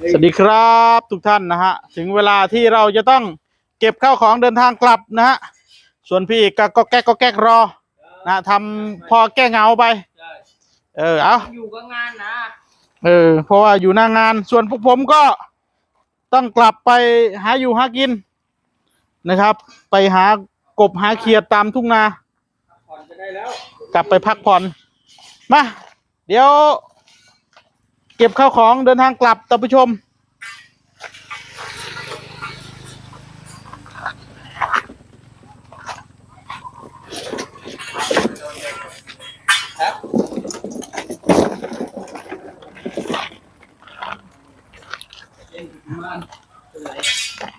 สวัสดีครับทุกท่านนะฮะ ถึงเวลาที่เราจะต้องเก็บข้าวของเดินทางกลับนะฮะ ส่วนพี่ก็ก็แก๊กก็แก๊กรอนะทำพอแก้เหงาไปใช่เออเอาอยู่กับงานนะ เออ เพราะว่าอยู่หน้างาน ส่วนพวกผมก็ต้องกลับไปหาอยู่หากินนะครับ ไปหากบหาเขียดตามทุ่งนาผ่อนจะได้แล้วกลับไปพักผ่อน มา เดี๋ยว เก็บข้าวของเดินทางกลับท่านผู้ชม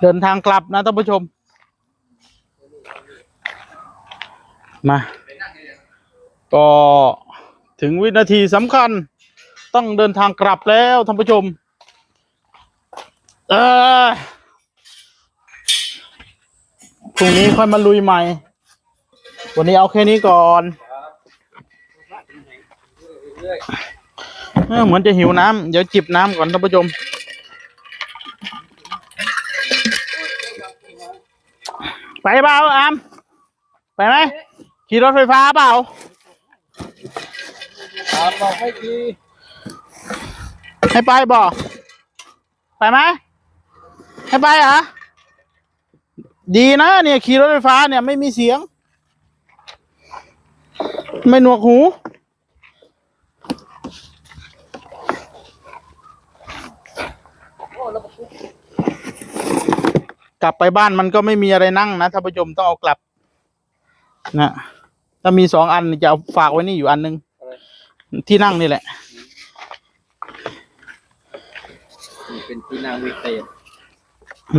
เดินทางกลับนะท่านผู้ชม มา ก็ถึงวินาทีสำคัญ ต้องเดินทางกลับแล้วท่านผู้ชม เออพรุ่งนี้ค่อยมาลุยใหม่ วันนี้เอาแค่นี้ก่อนเอยเออเหมือนจะหิวน้ำเดี๋ยวจิบน้ำก่อนท่านผู้ชมไปเปล่าอามไปไหมขี่รถไฟฟ้าเปล่าถามบอกให้ดี ให้ไปบอกไปไหมให้ไปเหรอดีนะเนี่ยขี่รถไฟฟ้าเนี่ยไม่มีเสียง ไม่หนวกหู กลับไปบ้านมันก็ไม่มีอะไรนั่งนะท่านผู้ชมต้องเอากลับนะถ้ามีสองอันจะเอาฝากไว้นี่อยู่อันหนึง ที่นั่งนี่แหละ เป็นที่นางวิเศษ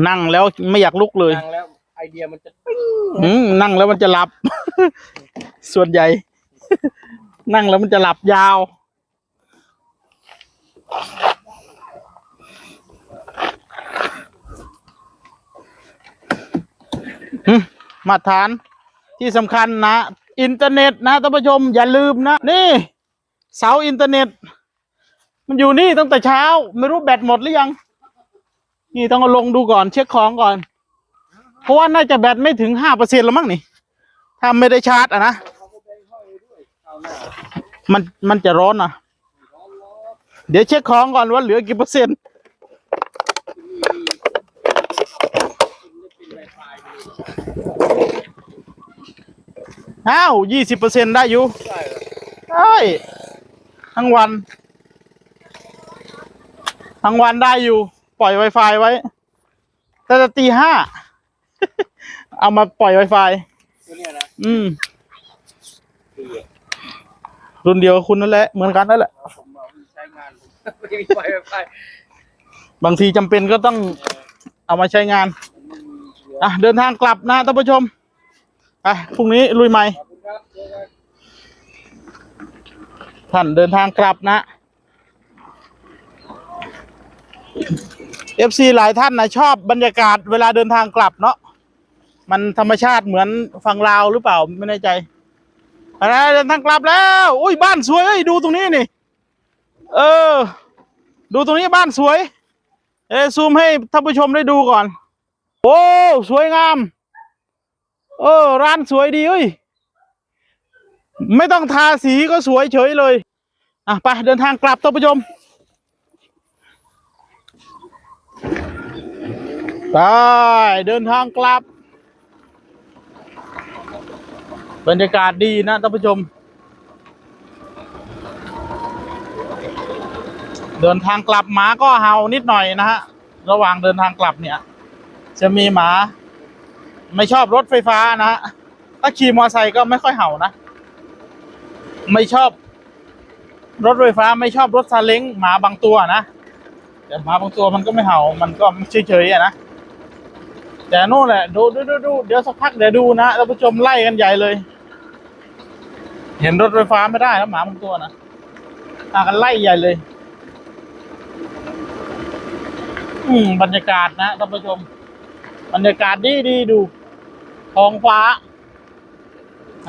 นั่งแล้วไม่อยากลุกเลย นั่งแล้วไอเดียมันจะปิ้งอืมนั่งแล้วมันจะหลับ ส่วนใหญ่ นั่งแล้วมันจะหลับยาวอืมมาตรฐานที่สำคัญนะ อินเทอร์เน็ตนะท่านผู้ชมอย่าลืมนะ นี่ เสาอินเทอร์เน็ต มันอยู่นี่ตั้งแต่เช้า ไม่รู้แบตหมดหรือยัง นี่ต้องเอาลงดูก่อนเช็คของก่อน เพราะว่าน่าจะแบตไม่ถึงห้าเปอร์เซ็นต์แล้วมั้งนี่ถ้าไม่ได้ชาร์จอะนะ มันมันจะร้อนอะ เดี๋ยวเช็คของก่อนว่าเหลือกี่เปอร์เซ็นต์อ้าวยี่สิบเปอร์เซ็นต์ได้อยู่ได้เหรอได้ทั้งวัน ทั้งวันได้อยู่ ปล่อย Wi-Fi ไว้ แต่จะตีห้า เอามาปล่อย Wi-Fi ตัวเนี้ยนะอืมคือรุ่นเดียวกับคุณนั่นแหละ เหมือนกันนั่นแหละ ผมเอาไปใช้งานผมไม่มีไฟไฟบางทีจำเป็นก็ต้องเอามาใช้งานอะ เดินทางกลับนะท่านผู้ชมไปพรุ่งนี้ลุยใหม่ ขอบคุณครับเจอกัน ท่านเดินทางกลับนะ FC หลายท่านนะชอบบรรยากาศเวลาเดินทางกลับเนาะมันธรรมชาติเหมือนฝั่งลาวหรือเปล่าไม่แน่ใจอะไรเดินทางกลับแล้วอุ้ยบ้านสวยเอ้ยดูตรงนี้นี่ เออ ดูตรงนี้บ้านสวย เอซูมให้ท่านผู้ชมได้ดูก่อน โอ้สวยงาม เออ ร้านสวยดีเอ้ยไม่ต้องทาสีก็สวยเฉยเลย อะไปเดินทางกลับท่านผู้ชม ไปเดินทางกลับ บรรยากาศดีนะท่านผู้ชม เดินทางกลับหมาก็เห่านิดหน่อยนะฮะ ระหว่างเดินทางกลับเนี่ย จะมีหมา ไม่ชอบรถไฟฟ้านะฮะ ถ้าขี่มอเตอร์ไซค์ก็ไม่ค่อยเห่านะ ไม่ชอบ รถไฟฟ้าไม่ชอบรถซาเล้งหมาบางตัวนะ แต่หมาบางตัวมันก็ไม่เห่ามันก็เฉยๆนะ แต่นู่นแหละดูดูดูดูเดี๋ยวสักพักเดี๋ยวดูนะท่านผู้ชมไล่กันใหญ่เลย เห็นรถไฟฟ้าไม่ได้แล้วหมาบางตัวนะพากันไล่ใหญ่เลย อืมบรรยากาศนะท่านผู้ชม บรรยากาศดีดีดูท้องฟ้า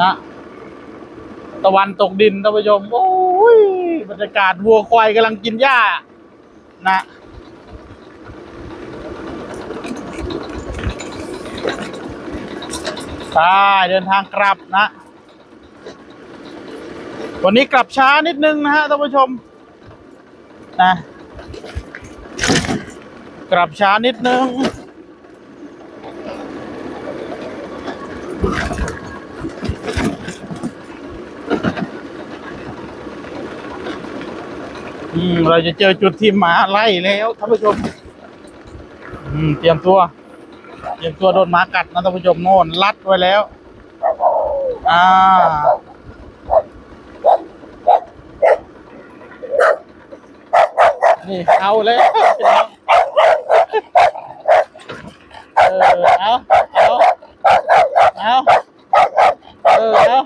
นะตะวันตกดินท่านผู้ชมโอ้ยบรรยากาศวัวควายกำลังกินหญ้านะ ไปเดินทางกลับนะ วันนี้กลับช้านิดนึงนะฮะท่านผู้ชมนะกลับช้านิดนึงอืมเราจะเจอจุดที่หมาไล่แล้วท่านผู้ชมอืมเตรียมตัว เตรียมตัวโดนหมากัดนะท่านผู้ชมโน่นรัดไว้แล้ว อ่า นี่เอาเลยเออเอาเอาเอาเออเอา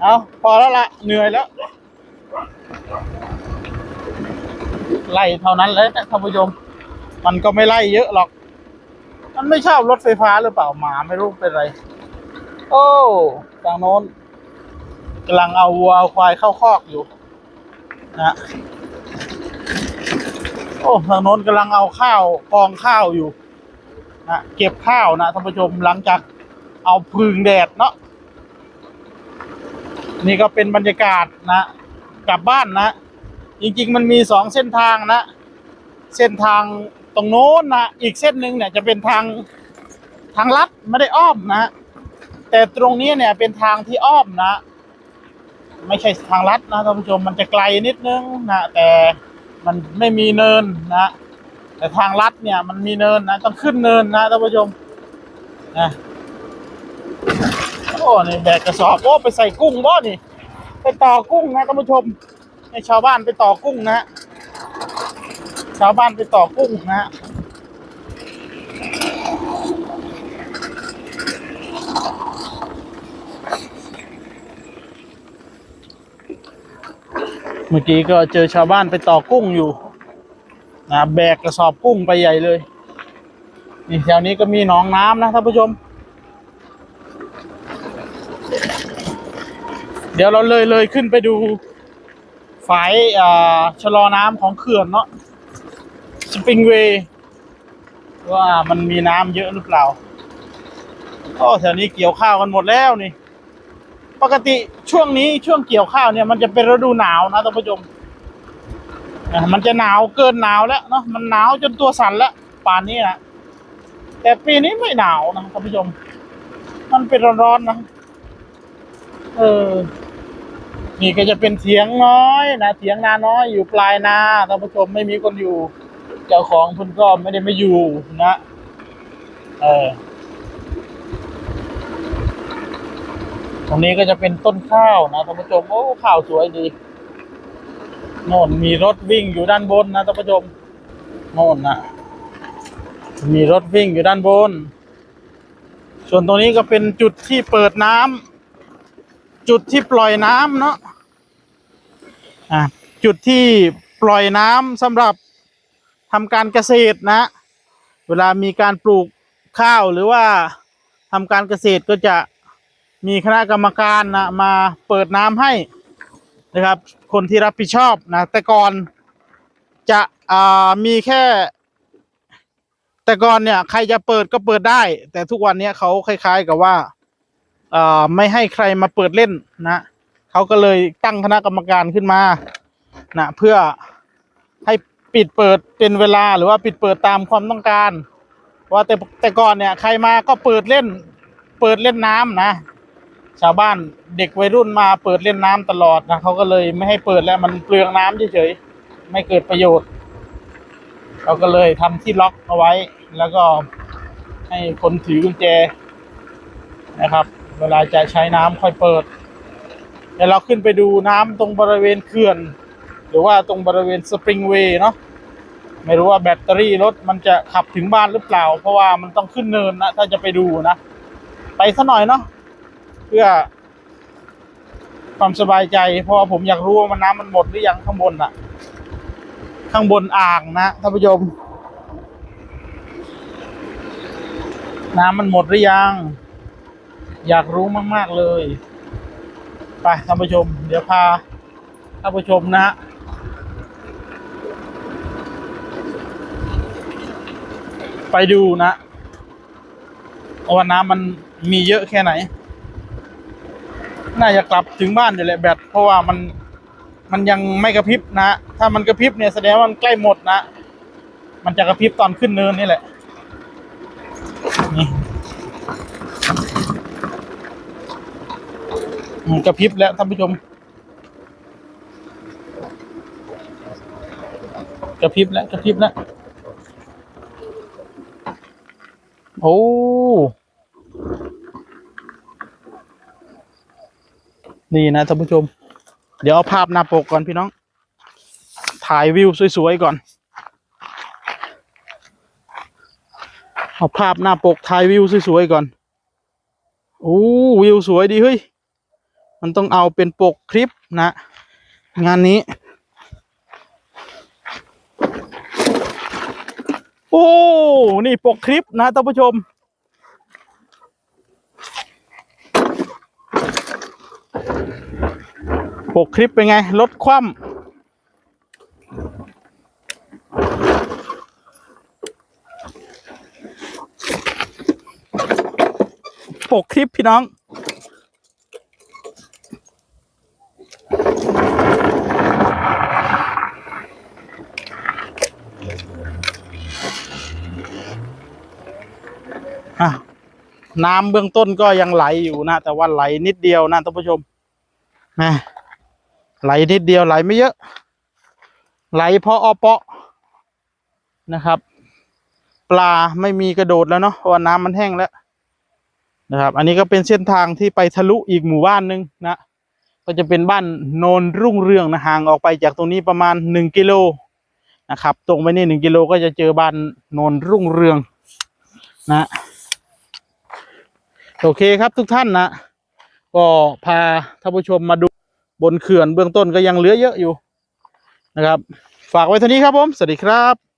เอาพอแล้วละเหนื่อยแล้ว ไล่เท่านั้นเลยนะท่านผู้ชม มันก็ไม่ไล่เยอะหรอก มันไม่ชอบรถไฟฟ้าหรือเปล่าหมาไม่รู้เป็นไร โอ้ทางโน้นกำลังเอาวัวเอาควายเข้าคอกอยู่นะโอ้ทางโน้นกำลังเอาข้าวกองข้าวอยู่นะเก็บข้าวนะท่านผู้ชมหลังจากเอาพึ่งแดดเนาะนี่ก็เป็นบรรยากาศนะ กลับบ้านนะ จริง ๆ มันมีสองเส้นทางนะ เส้นทางตรงโน้นนะอีกเส้นหนึ่งเนี่ยจะเป็นทางทางลัดไม่ได้อ้อมนะ แต่ตรงนี้เนี่ยเป็นทางที่อ้อมนะ ไม่ใช่ทางลัดนะท่านผู้ชมมันจะไกลนิดนึงนะ แต่มันไม่มีเนินนะ แต่ทางลัดเนี่ยมันมีเนินนะ ต้องขึ้นเนินนะท่านผู้ชมนะโอ้นี่แบกกระสอบโอ้ไปใส่กุ้งบ่นี่ ไปต่อกุ้งนะท่านผู้ชมให้ชาวบ้านไปต่อกุ้งนะ ชาวบ้านไปต่อกุ้งนะเมื่อกี้ก็เจอชาวบ้านไปต่อกุ้งอยู่นะแบกกระสอบกุ้งไปใหญ่เลย นี่แถวนี้ก็มีหนองน้ำนะท่านผู้ชม เดี๋ยวเราเลยเลยขึ้นไปดูฝายอ่าชะลอน้ำของเขื่อนเนาะ สปริงเวย์ว่ามันมีน้ำเยอะหรือเปล่าก็แถวนี้เกี่ยวข้าวกันหมดแล้วนี่ ปกติช่วงนี้ช่วงเกี่ยวข้าวเนี่ย มันจะเป็นฤดูหนาวนะท่านผู้ชมมันจะหนาวเกินหนาวแล้วเนาะมันหนาวจนตัวสั่นแล้วป่านนี้นะแต่ปีนี้ไม่หนาวนะท่านผู้ชม มันเป็นร้อนๆนะเออนี่ก็จะเป็นเถียงน้อยนะเถียงนาน้อยอยู่ปลายนาท่านผู้ชมไม่มีคนอยู่ จ้าของเพิ่นก็ไม่ได้ไม่อยู่นะ เออตรงนี้ก็จะเป็นต้นข้าวนะท่านผู้ชมโอ้ข้าวสวยดีโน่นมีรถวิ่งอยู่ด้านบนนะท่านผู้ชมโน่นนะมีรถวิ่งอยู่ด้านบน ส่วนตรงนี้ก็เป็นจุดที่เปิดน้ำจุดที่ปล่อยน้ำเนาะอะจุดที่ปล่อยน้ำสำหรับ ทำการเกษตรนะ เวลามีการปลูกข้าวหรือว่าทำการเกษตรก็จะมีคณะกรรมการนะมาเปิดน้ำให้นะครับ คนที่รับผิดชอบนะแต่ก่อนจะมีแค่ แต่ก่อนเนี่ยใครจะเปิดก็เปิดได้ แต่ทุกวันนี้เขาคล้าย ๆ กับว่าไม่ให้ใครมาเปิดเล่นนะเขาก็เลยตั้งคณะกรรมการขึ้นมานะเพื่อ ปิดเปิดเป็นเวลาหรือว่าปิดเปิดตามความต้องการ ว่าแต่แต่ก่อนเนี่ยใครมาก็เปิดเล่น เปิดเล่นน้ำนะ ชาวบ้านเด็กวัยรุ่นมาเปิดเล่นน้ำตลอดนะเขาก็เลยไม่ให้เปิดแล้วมันเปลืองน้ำเฉยๆไม่เกิดประโยชน์เขาก็เลยทำที่ล็อกเอาไว้ แล้วก็ให้คนถือกุญแจนะครับ เวลาจะใช้น้ำค่อยเปิดเดี๋ยวเราขึ้นไปดูน้ำตรงบริเวณเขื่อน หรือว่าตรงบริเวณสปริงเวย์เนาะไม่รู้ว่าแบตเตอรี่รถมันจะขับถึงบ้านหรือเปล่า เพราะว่ามันต้องขึ้นเนินนะ ถ้าจะไปดูนะ ไปสักหน่อยเนาะเพื่อ ความสบายใจ เพราะว่าผมอยากรู้ว่ามันน้ำมันหมดหรือยังข้างบนอะข้างบนอ่างนะท่านผู้ชมน้ำมันหมดหรือยัง อยากรู้มาก ๆ เลย ไปท่านผู้ชม เดี๋ยวพาท่านผู้ชมนะ ไปดูนะเอว่าน้ำมันมีเยอะแค่ไหน น่าจะกลับถึงบ้านอยู่แหละแบตเพราะว่ามันมันยังไม่กระพริบนะ ถ้ามันกระพริบเนี่ยแสดงว่ามันใกล้หมดนะ มันจะกระพริบตอนขึ้นเนินนี่แหละ นี่กระพริบแล้วท่านผู้ชม กระพริบแล้วกระพริบแล้ว โอ้นี่นะท่านผู้ชม เดี๋ยวเอาภาพหน้าปกก่อนพี่น้อง ถ่ายวิวสวยๆก่อน เอาภาพหน้าปกถ่ายวิวสวยๆก่อน โอ้วิวสวยดีเฮ้ย มันต้องเอาเป็นปกคลิปนะ งานนี้ โอ้ นี่ปกคลิปนะท่านผู้ชม ปกคลิปเป็นไงลดคว่ำปกคลิปพี่น้อง อะน้ำเบื้องต้นก็ยังไหลอยู่นะ แต่ว่าไหลนิดเดียวนะท่านผู้ชมแหมไหลนิดเดียวไหลไม่เยอะ ไหลเพราะอเปาะนะครับ ปลาไม่มีกระโดดแล้วเนาะเพราะน้ำมันแห้งแล้วนะครับ อันนี้ก็เป็นเส้นทางที่ไปทะลุอีกหมู่บ้านหนึ่งนะ ก็จะเป็นบ้านโนนรุ่งเรืองนะห่างออกไปจากตรงนี้ประมาณหนึ่งกิโล นะครับ ตรงไปนี่หนึ่งกิโลก็จะเจอบ้านนนรุ่งเรืองนะโอเคครับทุกท่านนะ ก็พาท่านผู้ชมมาดูบนเขื่อนเบื้องต้นก็ยังเหลือเยอะอยู่นะครับ ฝากไว้เท่านี้ครับผม สวัสดีครับ